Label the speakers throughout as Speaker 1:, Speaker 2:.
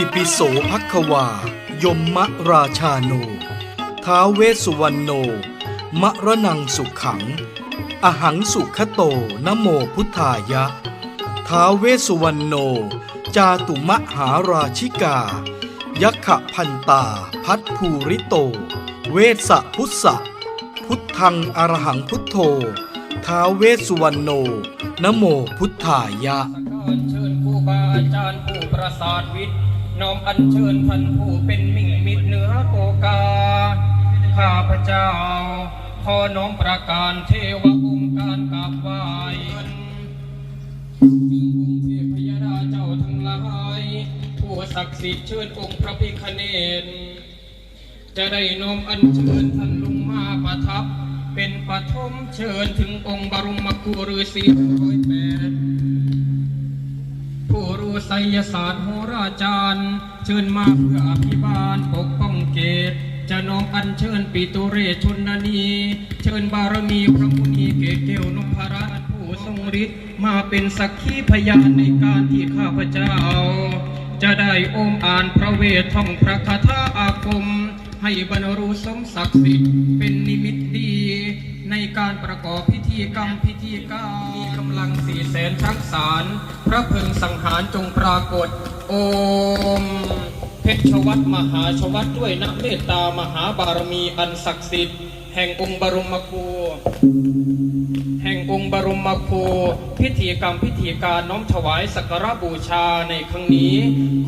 Speaker 1: ติปิโสภัควา ยมมะราชาโน ท้าเวสุวรรณโน มะระนังสุขขัง อหังสุขโตนโมพุทธายะ ท้าเวสุวรรณโน จาตุมหาราชิกา ยักขพันตา พัทภูริโต เวสะพุทธะพุทธังอรหังพุทโธ ท้าเวสุวรรณโน นโมพุทธายะ
Speaker 2: เชิญครูบาอาจารย์ผู้ประสาทวิทย์ น้อมอัญเชิญท่านผู้เป็นมิ่งมิตรเหนือโอกา ข้าพเจ้า ขอน้อมประการเทวองค์การกราบไหว้ถึงองค์เทพยดาเจ้าทั้งหลายผู้ศักดิ์สิทธิ์เชิญองค์พระพิฆเนศจะได้น้อมอัญเชิญท่านลงมาประทับ เป็นปฐมเชิญถึงองค์บรมครูฤาษีร้อยแปด ไสยศาสตร์โหราจารย์ เชิญมาเพื่ออภิบาลปกป้องเกตจะน้อมอัญเชิญปิตุเรชนนี เชิญบารมีพระมุนีเกศเกลนพรัตผู้ทรงฤทธิ์มาเป็นสักขีพยานในการที่ข้าพเจ้า จะได้อมอ่านพระเวทท่องพระคาถาอาคม ให้บรรลุสมศักดิ์สิทธิ์เป็นนิมิตดี ในการประกอบพิธีกรรมพิธีการมีกำลังสี่แสนชักสาร พระพึงสังหารจงปรากฏ โอม เพชรวัตมหาชวัตด้วยน้ำเมตตามหาบารมีอันศักดิ์สิทธิ์แห่งองค์บรมครูแห่งองค์บรมครูพิธีกรรมพิธีการน้อมถวายสักการบูชาในครั้งนี้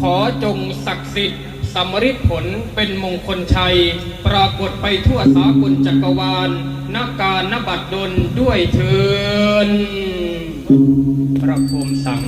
Speaker 2: ขอจงศักดิ์สิทธิ์ สำริดผลเป็นมงคลชัย ปรากฏไปทั่วสากลจักรวาลนาการนบัดดลด้วยเทินพระพรมสัง